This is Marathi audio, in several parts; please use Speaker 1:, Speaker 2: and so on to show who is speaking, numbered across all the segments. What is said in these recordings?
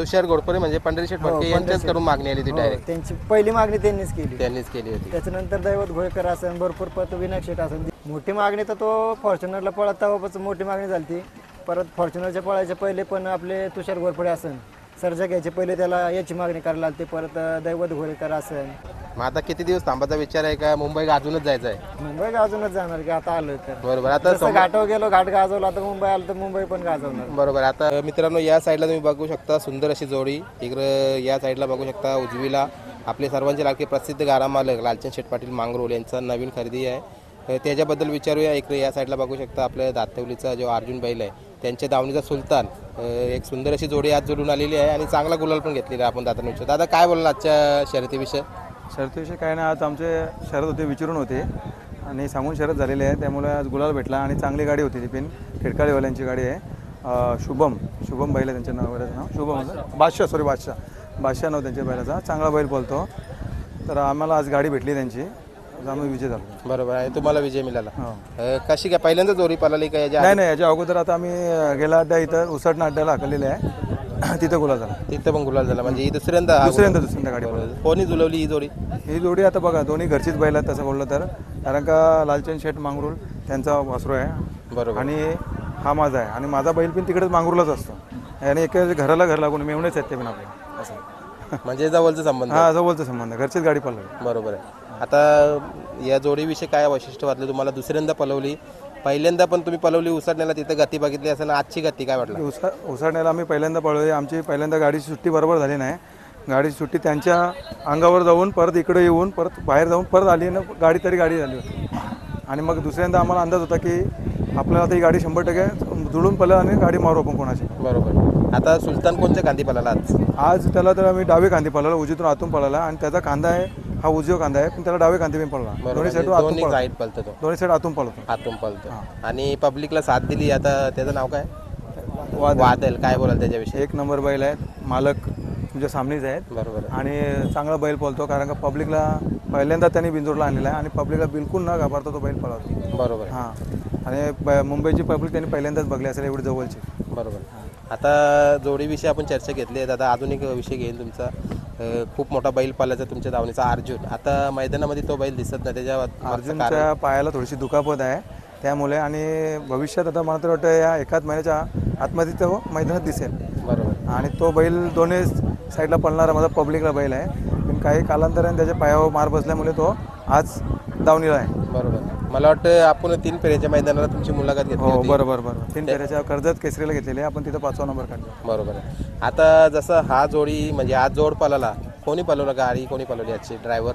Speaker 1: तुषार घोडपरे म्हणजे पंढरी शेठ
Speaker 2: हो,
Speaker 1: फडके यांच्याच
Speaker 2: शेठ.
Speaker 1: कडून मागणी आली होती
Speaker 2: हो,
Speaker 1: डायरेक्ट
Speaker 2: त्यांची पहिली मागणी त्यांनीच केली.
Speaker 1: त्यांनीच केली होती.
Speaker 2: त्याच्यानंतर दैवत घोळकर असेल भरपूर पत विनायक शेट असेल मोठी मागणी तर तो फॉर्च्युनरला पळत तेव्हापासून मोठी मागणी झाली ती परत फॉर्च्युनरच्या पळायच्या पहिले पण आपले तुषार घोरपडे असेल सर्जा घ्यायचे. पहिले त्याला याची मागणी करायला लागते परत दैवत घोळकर असेल.
Speaker 1: मग आता किती दिवस थांबायचा विचार आहे का? मुंबई गाजूनच जायचं आहे
Speaker 2: मुंबई गाजूनच जाणार की आता आलोय तर.
Speaker 1: बरोबर आता
Speaker 2: जसं घाटावर गेलो घाट गाजवला आता मुंबई आलं तर मुंबई पण गाजवणार.
Speaker 1: बरोबर आता मित्रांनो या साईडला तुम्ही बघू शकता सुंदर अशी जोडी. इकडं या साईडला बघू शकता उजवीला आपले सर्वांचे लाडके प्रसिद्ध गारा मालक लालचंद शेठ पाटील मांगरोल यांचा नवीन खरेदी आहे. तर त्याच्याबद्दल विचारूया. इकडे या साईडला बघू शकता आपल्या दातवलीचा जो अर्जुन बैल आहे त्यांच्या दावणीचा सुलतान एक सुंदर अशी जोडी आज जोडून आलेली आहे आणि चांगला गुलाल पण घेतलेला आहे आपण दातांविषयी दादा काय बोलाल आजच्या शर्यतीविषयी?
Speaker 3: शर्यतीविषयी काय नाही आज आमचे शरद होते विचारून होते. आणि सांगून शरद झालेले आहे त्यामुळे आज गुलाल भेटला आणि चांगली गाडी होती ती पिन खेडकाळीवाल्यांची गाडी आहे. शुभम शुभम बैल आहे त्यांच्या नावाचं नाव. शुभम होतं. बादशाह. सॉरी बादशाह. बादशाह नाव त्यांच्या बैलाचा. चांगला बैल बोलतो. तर आम्हाला आज गाडी भेटली त्यांची. विजय झालो.
Speaker 1: बरोबर आहे. तुम्हाला विजय मिळाला.
Speaker 3: हो.
Speaker 1: अं, कशी काय पहिल्यांदा जोडी पळाली का याच्या
Speaker 3: नाही नाही याच्या अगोदर आता आम्ही गेला अड्डा इथं उसटणं अड्ड्याला हाकलेले आहे. तिथं गुलाल झाला.
Speaker 1: तिथं पण गुलाल झाला. म्हणजे ही दुसऱ्यांदा हा
Speaker 3: दुसऱ्यांदा दुसऱ्यांदा गाडी
Speaker 1: गुलाल. कोणी जुलवली ही जोडी?
Speaker 3: ही जोडी आता बघा दोन्ही घरचीच बैल आहेत तसं बोललं तर. कारण का लालचंद शेठ मांगरूळ त्यांचा वासरू आहे.
Speaker 1: बरोबर.
Speaker 3: आणि हा माझा आहे. आणि माझा बैल पण तिकडेच मांगरूलाच असतो. आणि एका घराला घर लागून मेवणेच आहेत ते पण आपले. असं.
Speaker 1: म्हणजे जवळचा संबंध.
Speaker 3: हा जवळचा संबंध. आहे. घरचीच गाडी पळवली.
Speaker 1: बरोबर आहे. आता या जोडीविषयी काय वैशिष्ट्य वाटलं? तुम्हाला दुसऱ्यांदा पलवली. पहिल्यांदा पण तुम्ही पलवली उसरण्याला तिथं गती बघितली असेल आजची गती काय वाटलं?
Speaker 3: उसा उसाडण्याला आम्ही पहिल्यांदा पळवली. आमची पहिल्यांदा गाडीची सुट्टी बरोबर झाली नाही. गाडीची सुट्टी त्यांच्या अंगावर जाऊन परत इकडे येऊन परत बाहेर जाऊन परत आली ना गाडी तरी गाडी झाली होती. आणि मग दुसऱ्यांदा आम्हाला अंदाज होता की आपल्याला आता ही गाडी शंभर टक्के जुळून पळेल आणि गाडी मारू आपण कोणाची.
Speaker 1: बरोबर. आता सुलतान कोणत्या कांदी पळाला आज?
Speaker 3: आज त्याला तर आम्ही डावे कांदे पळाला उजवीतून आतून पळाला. आणि त्याचा कांदा आहे हा उजवा कांदा आहे पण त्याला डावे कांदे पण
Speaker 1: बरोबर
Speaker 3: दोन्ही साईड
Speaker 1: म्हणजे
Speaker 3: आतून पळतो
Speaker 1: साईड पळतो तो.
Speaker 3: दोन्ही साईड आतून पळतो.
Speaker 1: आतून पळतो. आणि पब्लिकला साथ दिली आता त्याचं नाव काय?
Speaker 3: वाद
Speaker 1: वादल. काय बोलाल त्याच्याविषयी?
Speaker 3: एक नंबर बैल आहेत. मालक तुमच्या सामनेच आहेत.
Speaker 1: बरोबर.
Speaker 3: आणि चांगला बैल पळतो कारण का पब्लिकला पहिल्यांदा त्यांनी बिंजोडला आणलेला आहे आणि पब्लिकला बिलकुल न घाबरता तो बैल पळवतो.
Speaker 1: बरोबर.
Speaker 3: हां. आणि ब- मुंबईची पब्लिक त्यांनी पहिल्यांदाच बघली असेल एवढी जवळची.
Speaker 1: बरोबर. आता जोडीविषयी आपण चर्चा घेतली आहे. आता आधुनिक विषय घेईल तुमचा. खूप मोठा बैल पाल्याचा तुमच्या धावणीचा अर्जुन. आता मैदानामध्ये तो बैल दिसत नाही त्याच्या
Speaker 3: अर्जुनच्या पायाला थोडीशी दुखापत आहे. त्यामुळे आणि भविष्यात आता मला तर वाटतं या एकाच महिन्याच्या आतमध्ये तो मैदानात दिसेल.
Speaker 1: बरोबर.
Speaker 3: आणि तो बैल दोन्ही साईडला पळणारा माझा पब्लिकला बैल आहे. पण काही कालांतराने त्याच्या पायावर मार बसल्यामुळे तो आज दावणीला आहे.
Speaker 1: बरोबर. मला वाटतं आपण तीन फेऱ्याच्या मैदानाला तुमची मुलाखत घेतली
Speaker 3: हो
Speaker 1: होती.
Speaker 3: बरोबर बरोबर. तीन फेऱ्याच्या कर्जत केसरीला घेतलेले आपण तिथं पाचवा नंबर काढलो.
Speaker 1: बरोबर आहे. आता जसं हा जोडी म्हणजे आज जोड पळाला कोणी पळवलं गाडी कोणी पळवली आजची driver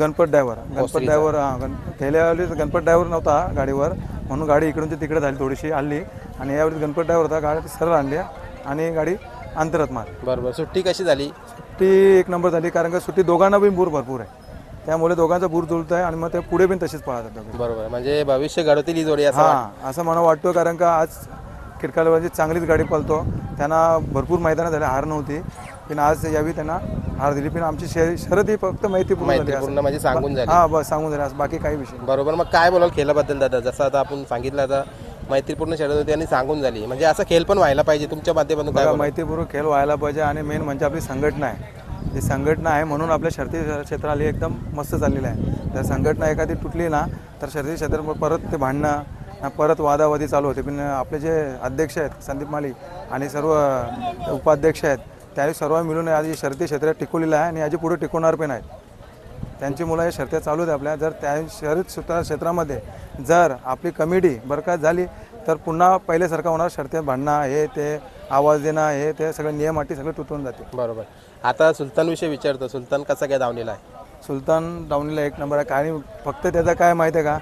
Speaker 3: Ganpat driver. Ganpat driver हां गण गेल्या वेळेस गणपत ड्रायव्हर नव्हता गाडीवर. म्हणून गाडी इकडून ते तिकडे झाली थोडीशी हल्ली आणि यावेळेस गणपत ड्रायव्हर होता गाडी सरळ आणली आणि गाडी अंतरात मार
Speaker 1: बरोबर. सुट्टी कशी झाली?
Speaker 3: सुट्टी एक नंबर झाली कारण का सुट्टी दोघांना बूर भरपूर आहे. त्यामुळे दोघांचा बूर जुळत आहे आणि मग ते पुढे पण तसेच पळतात दोघे.
Speaker 1: बरोबर. म्हणजे भविष्य घडवतील ही जोडी असं
Speaker 3: हां असं मला वाटतं कारण का आज किरकालवाची चांगलीच गाडी पळतो. त्यांना भरपूर मैदानं झाले हार नव्हती. पण आज यावी त्यांना हार दिली. पण आमची शे- शर्यत ही फक्त माहितीपूर्ण झाली असं.
Speaker 1: पूर्ण म्हणजे सांगून झाली.
Speaker 3: हा बस सांगून झाले बाकी काही विषय नाही.
Speaker 1: बरोबर. मग काय बोलाल खेळाबद्दल दादा? जसं आता आपण सांगितलं आता मैत्रीपूर्ण शर्यत होती आणि सांगून झाली. म्हणजे असा खेळ पण व्हायला पाहिजे. तुमच्या माध्यमातून काय
Speaker 3: बघा
Speaker 1: बोलाल?
Speaker 3: माहितीपूर्वक खेळ व्हायला पाहिजे आणि मेन म्हणजे आपली संघटना आहे. ही संघटना आहे म्हणून आपल्या शर्ती क्षेत्राला एकदम मस्त चाललेलं आहे. तर संघटना एखादी तुटली ना तर शर्ती क्षेत्रात परत ते भांडणं परत वादावादी चालू होते. पण आपले जे अध्यक्ष आहेत संदीप माली आणि सर्व उपाध्यक्ष आहेत त्याही सर्व मिळून आज शर्ती क्षेत्र टिकवलेलं आहे आणि याची पुढे टिकवणार पण आहेत. त्यांची मुलं हे शर्त्या चालू आहेत आपल्या. जर त्या शर्यत क्षेत्रामध्ये जर आपली कमिटी बरखास्त झाली तर पुन्हा पहिल्यासारखं होणार शर्त्या भांडणं हे ते आवाज देणं हे ते सगळे नियम अटी सगळे तुटून जाते
Speaker 1: बरोबर. आता सुलतान विषयी विचारतो सुलतान कसा काय धावलेला आहे?
Speaker 3: सुलतान डावणीला एक नंबर आहे. आणि फक्त त्याचा काय माहिती आहे का?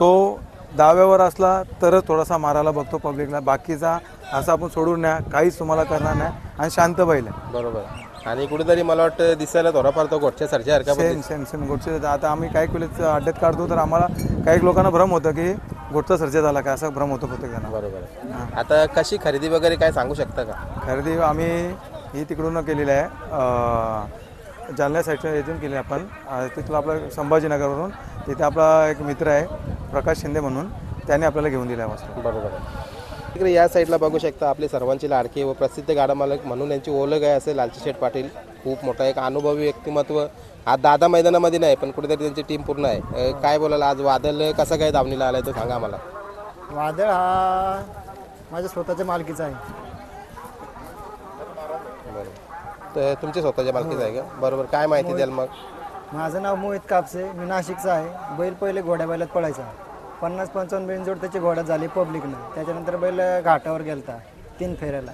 Speaker 3: तो दाव्यावर असला तरच थोडासा मारायला बघतो पब्लिकला बाकीचा असं आपण सोडून न्या काहीच तुम्हाला करणार नाही. आणि शांत बैल आहे.
Speaker 1: बरोबर. आणि कुठेतरी मला वाटतं दिसायला थोडाफार तो गोठच्या सरच्या सारखा पण
Speaker 3: सेम सेम सेम गोडचे आता आम्ही काही वेळेस अड्ड्यात काढतो तर आम्हाला काही लोकांना भ्रम होतं की गोडचा सर्जा झाला का असं भ्रम होतो प्रत्येक जणांना
Speaker 1: बरोबर. आहे आता कशी खरेदी वगैरे काय सांगू शकता का?
Speaker 3: खरेदी आम्ही ही तिकडून केलेली आहे. अं, जालन्या साईडच्या इथून केली आपण. अं, तिथलं आपलं संभाजीनगरवरून तिथे आपला एक मित्र आहे प्रकाश शिंदे म्हणून. त्याने आपल्याला घेऊन दिला आहे वस्तू.
Speaker 1: बरोबर. आहे इकडे या साईडला बघू शकता आपले सर्वांचे लाडके व प्रसिद्ध गाडा मालक म्हणून यांची ओळख आहे असे लालची शेठ पाटील. खूप मोठा एक अनुभवी व्यक्तिमत्व आज दादा मैदानामध्ये नाही पण कुठेतरी त्यांची टीम पूर्ण आहे. अ, काय बोलाल आज? वादळ कसं काय दावणीला आलाय तर सांगा मला
Speaker 2: वादळ हा माझ्या स्वतःच्या मालकीचा आहे.
Speaker 1: बरोबर तर तुमच्या स्वतःच्या मालकीचं आहे का? बरोबर. काय माहिती द्याल मग?
Speaker 2: माझं नाव मोहित कापसे. मी नाशिकचा आहे. बैल पहिले घोड्या बैलात पळायचा. पन्नास पंचावन्न बेंजोड त्याची घोड्यात झाली पब्लिकनं. त्याच्यानंतर बैल घाटावर गेलता. तीन फेऱ्याला.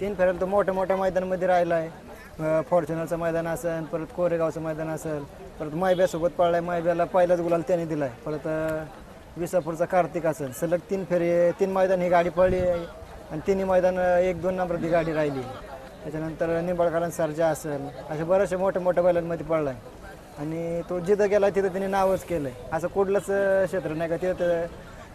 Speaker 2: तीन फेऱ्याला तो मोठ्या मोठ्या मैदानामध्ये राहिला आहे फॉर्च्युनरचं मैदान असेल परत कोरेगावचं मैदान असेल परत मायब्यासोबत पळलाय मायब्याला पहिलाच गुलाल त्याने दिलाय. परत विसापूरचा कार्तिक असेल. सलग तीन फेरी तीन मैदान ही गाडी पळली आहे आणि तिन्ही मैदान एक दोन नंबर ती गाडी राहिली. त्याच्यानंतर निंबाळकरांचा सरजा असेल. अशा बऱ्याचशा मोठ्या मोठ्या बैलांमध्ये पळलाय आणि तो जिथं गेला तिथं त्याने नावच केलं आहे असं कुठलंच क्षेत्र नाही का? तिथं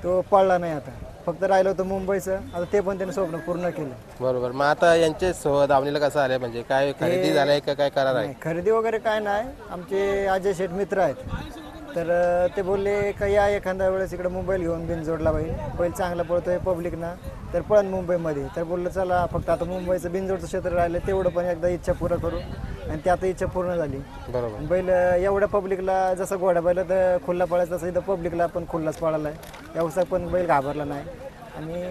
Speaker 2: तो पळला नाही आता. फक्त राहिलं होतं मुंबईचं. आता ते पण त्याने स्वप्न पूर्ण केलं.
Speaker 1: बरोबर. मग आता यांचे सो दावणीला कसं आलंय? म्हणजे काय खरेदी झालाय का काय करार आहे?
Speaker 2: नाही खरेदी वगैरे काय नाही. आमचे अजय शेठ मित्र आहेत. तर अं, ते बोलले का या एखाद्या वेळेस इकडे मुंबईला घेऊन बिन जोडला बैल बैल चांगला पळतोय पब्लिकना तर पळण मुंबईमध्ये. तर बोललं चला फक्त आता मुंबईचं बिनजोडचं क्षेत्र राहिलं तेवढं पण एकदा इच्छा पूर्ण करू. आणि ती आता इच्छा पूर्ण झाली.
Speaker 1: बरोबर.
Speaker 2: आणि बैल एवढ्या पब्लिकला जसं घोड्या बैल तर खुल्ला पळायचा तसं इथं पब्लिकला पण खुल्लाच पळाला आहे व्यवसाय पण बैल घाबरला नाही. आणि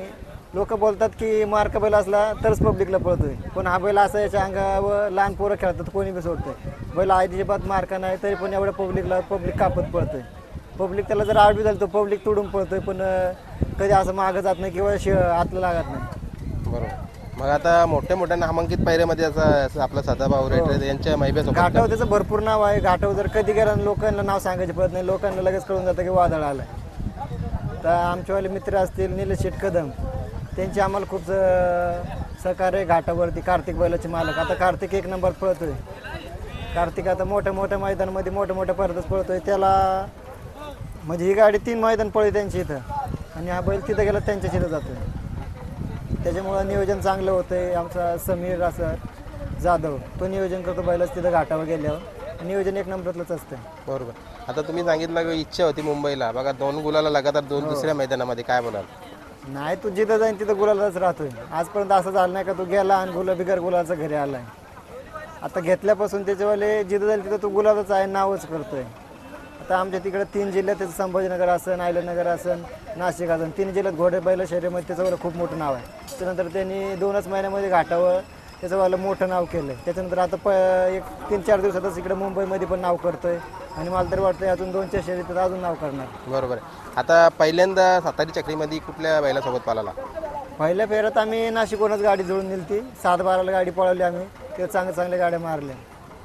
Speaker 2: लोक बोलतात की मार्क बैल असला तरच पब्लिकला पळतोय. पण हा बैल असा याच्या अंगावर लहान पोरं खेळतात कोणी बी सोडतोय. बैल अजिबात मार्का नाही तरी पण एवढ्या पब्लिकला पब्लिक कापत पळतोय. पब्लिक त्याला जर आडवी झाली तर पब्लिक तुडून पळतोय पण कधी असं मागं जात नाही किंवा शि आतलं लागत नाही.
Speaker 1: बरोबर. मग आता मोठ्या मोठ्या नामांकित पायऱ्यामध्ये असा आपला सदाभाऊ रेट यांच्या मैब्यासोबत
Speaker 2: घाटावर त्याचं भरपूर नाव आहे. घाटावर जर कधी गेला लोकांना नाव सांगायची पडत नाही लोकांना लगेच कळून जातं की वादळ आलं तर आमचेवाले मित्र असतील निलेश कदम त्यांची आम्हाला खूप स- सहकार्य आहे घाटावरती. कार्तिक बैलाचे मालक. आता कार्तिक एक नंबर पळतोय. कार्तिक आता मोठ्या मोठ्या मैदानामध्ये मोठ्या मोठ्या परतच पळतोय. त्याला म्हणजे ही गाडी तीन मैदान पळली त्यांची इथं. आणि हा बैल तिथं गेला त्यांच्या तिथं जातोय. त्याच्यामुळं नियोजन चांगलं होतंय. आमचा समीर असं जाधव तो नियोजन करतो बैलाच तिथं घाटावर गेल्यावर. नियोजन एक नंबरातलंच असतं
Speaker 1: बरोबर. आता तुम्ही सांगितलं की इच्छा होती मुंबईला. बघा दोन गुलाला लगातार दोन दुसऱ्या मैदानामध्ये काय बोलाल
Speaker 2: नाही तू जिथं जाईन तिथं गुलालाच राहतोय. आजपर्यंत असं झालं नाही का तू गेला आणि गुला बिगर गुलाचा घरी आलाय. आता घेतल्यापासून त्याच्यावाले जिथं जाईल तिथं तू गुलालाच आहे नावच करतोय. आता आमच्या तिकडे तीन जिल्ह्यात त्याचं संभाजीनगर असन आयलनगर असन नाशिक असन. तीन जिल्ह्यात घोडे बैल शहरीमध्ये त्याच्यावर खूप मोठं नाव आहे. त्यानंतर त्यांनी दोनच महिन्यामध्ये घाटावर त्याचं मोठं नाव केलं त्याच्यानंतर आता प एक तीन चार दिवसातच इकडे मुंबईमध्ये पण नाव करतोय. आणि मला तरी वाटतंय अजून दोनच्या शर्यतीत अजून नाव करणार.
Speaker 1: बरोबर आहे. आता पहिल्यांदा सातारी चक्रीमध्ये कुठल्या बैलासोबत पालाला
Speaker 2: पहिल्या फेऱ्यात आम्ही नाशिकवरूनच गाडी जुळून दिली ती सात बाराला गाडी पळवली आम्ही. ते चांगल्या चांगल्या गाड्या मारल्या.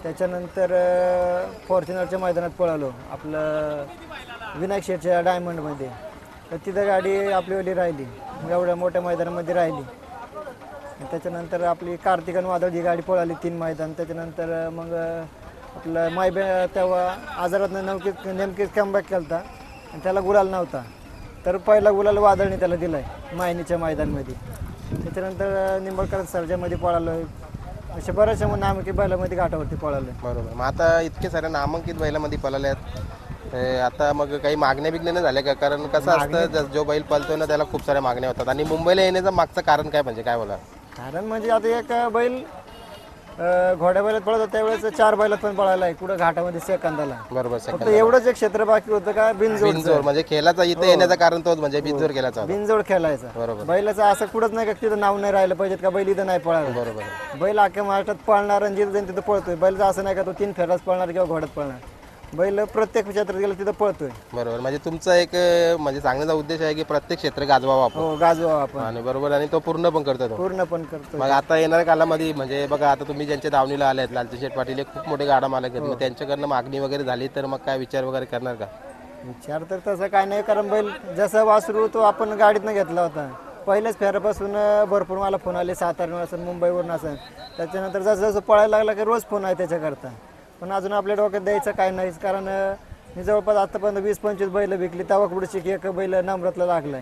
Speaker 2: त्याच्यानंतर अं, फॉर्च्युनरच्या मैदानात पळालो. आपलं विनायक शेठच्या डायमंडमध्ये. तर तिथं गाडी आपलीवाली राहिली. मग एवढ्या मोठ्या मैदानामध्ये राहिली. आणि त्याच्यानंतर आपली कार्तिक आणि वादळ ही गाडी पळाली तीन मैदान. त्याच्यानंतर मग आपलं मायबे तेव्हा आजारात नेमके नेमकेच कमबॅक केला होता आणि त्याला गुलाल नव्हता. तर पहिला गुलाल वादळने त्याला दिलाय मायनीच्या मैदानमध्ये. त्याच्यानंतर निंबळकर सर्जामध्ये पळालो अशा बऱ्याचशा मग नामकी बैलामध्ये घाटावरती पळालो
Speaker 1: बरोबर. मग आता इतके सारे नामांकित बैलामध्ये पळाले आहेत. आता मग काही मागण्या बिगण्या नाही झाल्या का? कारण कसं असतं ज- जो बैल पळतोय ना त्याला खूप साऱ्या मागण्या होतात. आणि मुंबईला येण्याचं मागचं कारण काय म्हणजे? काय बोला
Speaker 2: कारण म्हणजे आता एक बैल अं, घोड्या बैलात पळत होता त्यावेळेस चार बैलात पण पळाला आहे कुठं घाटामध्ये सेकंदाला.
Speaker 1: बरोबर
Speaker 2: फक्त एवढंच एक क्षेत्र बाकी होतं का बिनजोड
Speaker 1: बिनजोर म्हणजे खेळाचा इथं येण्याचं कारण तोच म्हणजे बिनजोर केल्याचा होता.
Speaker 2: बिनजोड खेळायचा.
Speaker 1: बरोबर.
Speaker 2: बैलाचं असं कुठंच नाही का तिथं नाव नाही राहिलं पाहिजेत का बैल इथं नाही पळायला.
Speaker 1: बरोबर.
Speaker 2: बैल अख्ख्या महाराष्ट्रात पळणार आणि जिथं जाईन तिथं पळतोय. बैलचं असं नाही का तो तीन फेराच पळणार किंवा घोड्यात पळणार. बैल प्रत्येक क्षेत्रात गेलं तिथं पळतोय.
Speaker 1: बरोबर. म्हणजे तुमचा एक अं, म्हणजे सांगण्याचा उद्देश आहे की प्रत्येक क्षेत्र गाजवावं आपण.
Speaker 2: हो गाजवा आपण.
Speaker 1: आणि बरोबर आणि तो पूर्ण पण करतो तो.
Speaker 2: पूर्ण पण करतोय.
Speaker 1: मग आता येणाऱ्या कालामध्ये म्हणजे बघा आता तुम्ही ज्यांच्या दावणीला आले आहेत लालजी शेठ पाटील हे खूप मोठे गाडा मालक आहेत. मग त्यांच्याकडनं मागणी वगैरे झाली तर मग काय विचार वगैरे करणार का?
Speaker 2: विचार तर तसं काय नाही कारण बैल जसा वासरू तो आपण गाडीतनं घेतला होता. पहिल्याच फेऱ्यापासून अं, भरपूर मला फोन आले सातारा असेल मुंबईवरून असेल त्याच्यानंतर जसं जसं पळायला लागला की रोज फोन आहे त्याच्याकरता. पण अजून आपल्या डोक्यात द्यायचं काय नाहीच. कारण मी जवळपास आतापर्यंत वीस पंचवीस बैल विकली तेव्हा पुढे एक बैल नम्रतला लागलाय.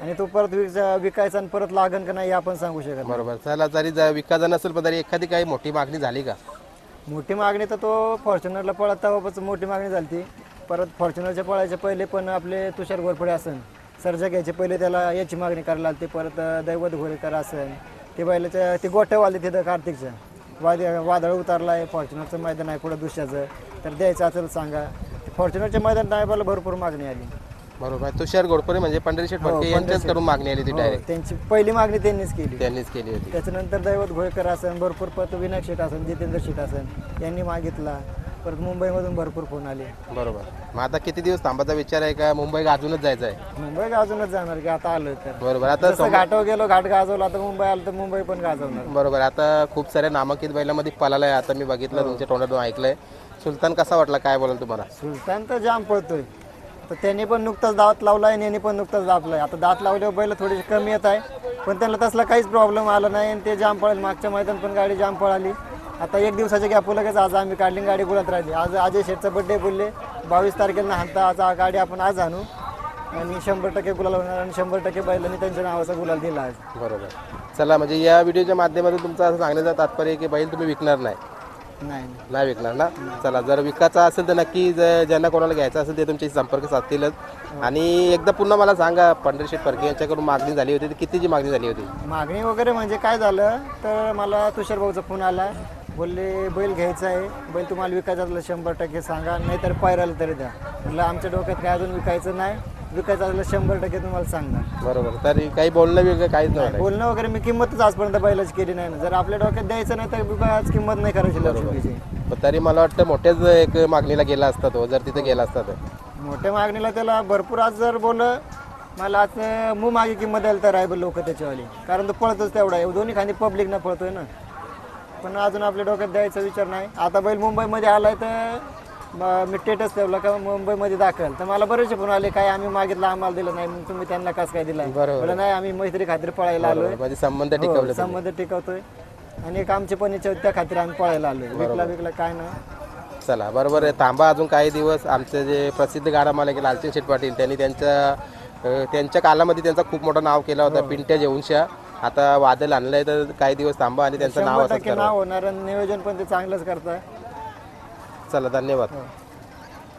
Speaker 2: आणि तो परत विक विकायचा आणि परत लागन का नाही आपण सांगू शकत नाही.
Speaker 1: बरोबर. चला जरी ज- विकायचा नसेल पण तरी एखादी काही मोठी मागणी झाली का?
Speaker 2: मोठी मागणी तर तो फॉर्च्युनरला पळत तेव्हापासून मोठी मागणी झाली ती परत फॉर्च्युनरच्या पळायच्या पहिले पण आपले तुषार घोरपडे असन सर्जा घ्यायचे पहिले त्याला याची मागणी करायला लागते परत अं, दैवत घोरेकर असेल ते बैलाच्या ते गोठ्यावाले तिथं कार्तिकचं. वाद वादळ उतारला आहे फॉर्च्युनरचं मैदान आहे पुढं दुसऱ्याचं. तर द्यायचं असेल सांगा. फॉर्च्युनरच्या मैदान टायबाला भरपूर मागणी आली.
Speaker 1: बरोबर. आहे. तुषार घोडपरे म्हणजे पंढरीशेठ
Speaker 2: हो,
Speaker 1: फडके यांच्याच कडून मागणी आली होती
Speaker 2: हो,
Speaker 1: डायरेक्ट
Speaker 2: त्यांची पहिली मागणी त्यांनीच केली.
Speaker 1: त्यांनीच केली होती.
Speaker 2: त्याच्यानंतर दैवत घोळकर असन भरपूर पत विनायक शेट असन जितेंद्र शेट असन यांनी मागितला. परत मुंबईमधून भरपूर फोन आले.
Speaker 1: बरोबर. मग आता किती दिवस थांबायचा विचार आहे का? मुंबई गाजूनच जायचं आहे
Speaker 2: मुंबई गाजूनच जाणार की आता आलोय तर.
Speaker 1: बरोबर. आता
Speaker 2: जसं घाटावर गेलो घाट गाजवला आता मुंबई आलं तर मुंबई पण गाजवणार.
Speaker 1: बरोबर. आता खूप साऱ्या नामांकित बैलामध्ये पळाला आहे. आता मी बघितलं तुमच्या तोंडातून ऐकलंय. सुलतान कसा वाटला? काय बोलाल तुम्हाला?
Speaker 2: सुलतान तर जाम पळतोय. तर त्यांनी पण नुकताच दात लावलाय आणि यांनी पण नुकताच दाबलाय आता दात लावल्यावर बैल थोडीशी कमी येत आहे. पण त्यांना तसला काहीच प्रॉब्लेम आला नाही आणि ते जाम पळेल. मागच्या मैदान पण गाडी जाम पळाली. आता एक दिवसाच्या गॅप लगेच आज आम्ही काढली गाडी गुळात राहिली. आज अजय शेठचा बड्डे बोलले. बावीस तारखेला हाणता आज गाडी आपण आज आणू आणि शंभर टक्के गुलाल होणार आणि शंभर टक्के बैलांनी त्यांच्या नावाचा गुलाल दिला आज.
Speaker 1: बरोबर. चला म्हणजे या व्हिडिओच्या माध्यमातून तुमचं असं सांगण्याचं तात्पर्य आहे की बैल तुम्ही विकणार नाही.
Speaker 2: नाही.
Speaker 1: नाही विकणार ना? चला जर विकायचा असेल तर नक्की ज- ज्यांना कोणाला घ्यायचं असेल ते तुमच्याशी संपर्क साधतीलच. आणि एकदा पुन्हा मला सांगा पंढरीशेठ फडके यांच्याकडून मागणी झाली होती तर कितीची मागणी झाली होती?
Speaker 2: मागणी वगैरे म्हणजे काय झालं तर मला तुषार भाऊचा फोन आला. बोलले बैल घ्यायचा आहे. बैल तुम्हाला विकायचा असलं शंभर टक्के सांगा. नाहीतर पायराला तरी द्या. म्हटलं आमच्या डोक्यात काय अजून विकायचं नाही. विकायचं असलं शंभर टक्के तुम्हाला सांगणार.
Speaker 1: बरोबर. तरी काही बोलणं वेगळं काहीच नाही
Speaker 2: बोलणं वगैरे मी किंमतच आजपर्यंत बैलाची केली नाही. ना जर आपल्या डोक्यात द्यायचं नाही तर आज किंमत नाही करायची लक्ष्मीची.
Speaker 1: पण तरी मला वाटतं मोठ्याच एक मागणीला गेला असता तो जर तिथे गेला असता तर.
Speaker 2: मोठ्या मागणीला त्याला भरपूर आज जर बोललं मला आज मू मागे किंमत द्यायला तर आहे लोक त्याच्यावाली. कारण तो पळतोच तेवढा. आहे दोन्ही खाली पब्लिक ना पळतोय ना. पण अजून आपल्या डोक्यात द्यायचा विचार नाही. आता बैल मुंबईमध्ये आलाय तर म- मी टेटस ठेवला का मुंबईमध्ये दाखल. तर मला बरेचसे फोन आले काय आम्ही मागितलं आम्हाला दिलं नाही मग तुम्ही त्यांना कसं काय दिलाय?
Speaker 1: बरोबर.
Speaker 2: नाही आम्ही मैत्री खात्री पळायला आलोय.
Speaker 1: म्हणजे संबंध
Speaker 2: हो,
Speaker 1: टिकवले
Speaker 2: संबंध टिकवतोय. आणि एक आमचे पण इच्छा त्या खात्री आम्ही पळायला आलोय. विकला विकला काय नाही
Speaker 1: चला बरोबर आहे. थांबा अजून काही दिवस. आमचे जे प्रसिद्ध गाडा मालक लालचंद शेठ पाटील त्यांनी त्यांच्या त्यांच्या कालामध्ये त्यांचा खूप मोठं नाव केलं होतं पिंट्या जेवूनशा आता वादळ आणलंय तर काही दिवस थांबा आणि त्यांचं नाव
Speaker 2: शंभर
Speaker 1: असंच
Speaker 2: टक्के
Speaker 1: करा
Speaker 2: नाव होणार आणि नियोजन पण ते चांगलंच करताय
Speaker 1: चला धन्यवाद.
Speaker 2: हो.